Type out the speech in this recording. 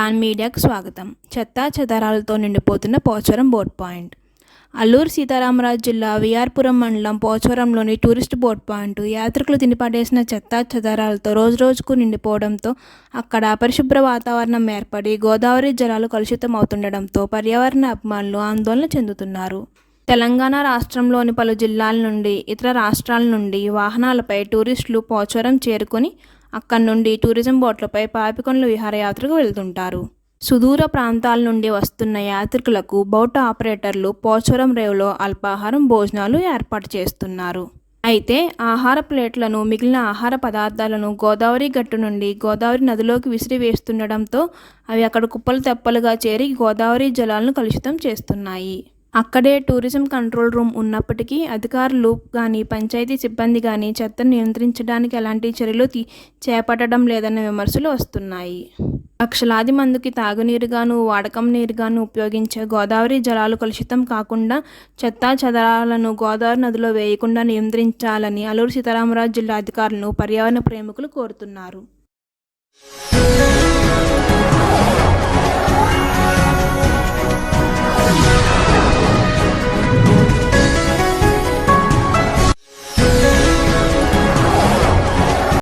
Don మీడియాకు స్వాగతం. చెత్తా చెదారాలతో నిండిపోతున్న పోచవరం బోట్ పాయింట్. అల్లూరు సీతారామరాజు జిల్లా విఆర్పురం మండలం పోచవరంలోని టూరిస్ట్ బోట్ పాయింట్. యాత్రికులు తినిపడేసిన చెత్తా చెదారాలతో రోజురోజుకు నిండిపోవడంతో అక్కడ అపరిశుభ్ర వాతావరణం ఏర్పడి గోదావరి జలాలు కలుషితం అవుతుండడంతో పర్యావరణ అభిమానులు ఆందోళన చెందుతున్నారు. తెలంగాణ రాష్ట్రంలోని పలు జిల్లాల నుండి ఇతర రాష్ట్రాల నుండి వాహనాలపై టూరిస్టులు పోచవరం చేరుకొని అక్కడి నుండి టూరిజం బోట్లపై పాపికొండల విహారయాత్రకు వెళ్తుంటారు. సుదూర ప్రాంతాల నుండి వస్తున్న యాత్రికులకు బోట్ ఆపరేటర్లు పోచవరం రేవులో అల్పాహారం భోజనాలు ఏర్పాటు చేస్తున్నారు. అయితే ఆహార ప్లేట్లను మిగిలిన ఆహార పదార్థాలను గోదావరి గట్టు నుండి గోదావరి నదిలోకి విసిరివేస్తుండడంతో అవి అక్కడ కుప్పలు తెప్పలుగా చేరి గోదావరి జలాలను కలుషితం చేస్తున్నాయి. అక్కడే టూరిజం కంట్రోల్ రూమ్ ఉన్నప్పటికీ అధికారులు కానీ పంచాయతీ సిబ్బంది కానీ చెత్తను నియంత్రించడానికి ఎలాంటి చర్యలు తీ చేపట్టడం లేదన్న విమర్శలు వస్తున్నాయి. లక్షలాది మందికి తాగునీరుగాను వాడకం నీరుగాను ఉపయోగించే గోదావరి జలాలు కలుషితం కాకుండా చెత్తా చెదరాలను గోదావరి నదిలో వేయకుండా నియంత్రించాలని అల్లూరు సీతారామరాజు జిల్లా అధికారులను పర్యావరణ ప్రేమికులు కోరుతున్నారు.